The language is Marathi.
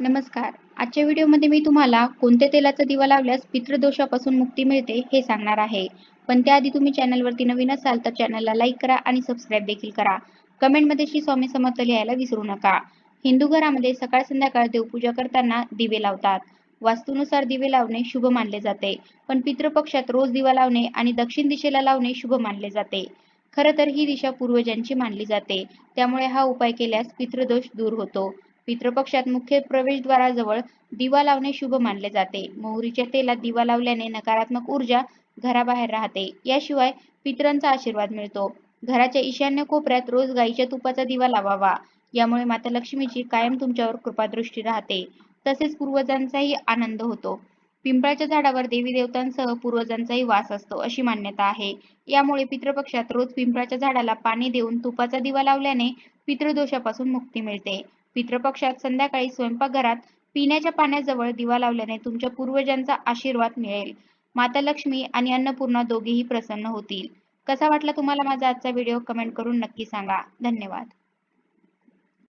नमस्कार. आजच्या व्हिडिओमध्ये मी तुम्हाला कोणत्या तेलाचा दिवा लावल्यास पितृदोषापासून मुक्ती मिळते हे सांगणार आहे. पण त्याआधी तुम्ही चॅनलवरती नवीन असाल तर चॅनलला लाईक करा आणि सबस्क्राईब देखील करा. कमेंटमध्ये श्री स्वामी समर्थ लिहायला विसरू नका. हिंदू घरामध्ये सकाळ संध्याकाळ देवपूजा करताना दिवे लावतात. वास्तूनुसार दिवे लावणे शुभ मानले जाते. पण पितृपक्षात रोज दिवा लावणे आणि दक्षिण दिशेला लावणे शुभ मानले जाते. खरं तर ही दिशा पूर्वजांची मानली जाते. त्यामुळे हा उपाय केल्यास पितृदोष दूर होतो. पितृपक्षात मुख्य प्रवेशद्वाराजवळ दिवा लावणे शुभ मानले जाते. मोहरीच्या तेलात दिवा लावल्याने नकारात्मक ऊर्जा घराबाहेर राहते. याशिवाय पितरांचा आशीर्वाद मिळतो. घराच्या ईशान्य कोपऱ्यात रोज गाईच्या तुपाचा दिवा लावावा. यामुळे माता लक्ष्मीची कायम तुमच्यावर कृपादृष्टी राहते. तसेच पूर्वजांचाही आनंद होतो. पिंपळाच्या झाडावर देवी देवतांसह पूर्वजांचाही वास असतो अशी मान्यता आहे. यामुळे पितृपक्षात रोज पिंपळाच्या झाडाला पाणी देऊन तुपाचा दिवा लावल्याने पितृदोषापासून मुक्ती मिळते. पितृपक्षात संध्याकाळी स्वयंपाकघरात पिण्याच्या पाण्याजवळ दिवा लावल्याने तुमच्या पूर्वजांचा आशीर्वाद मिळेल. माता लक्ष्मी आणि अन्नपूर्णा दोघेही प्रसन्न होतील. कसा वाटला तुम्हाला माझा आजचा व्हिडिओ? कमेंट करून नक्की सांगा. धन्यवाद.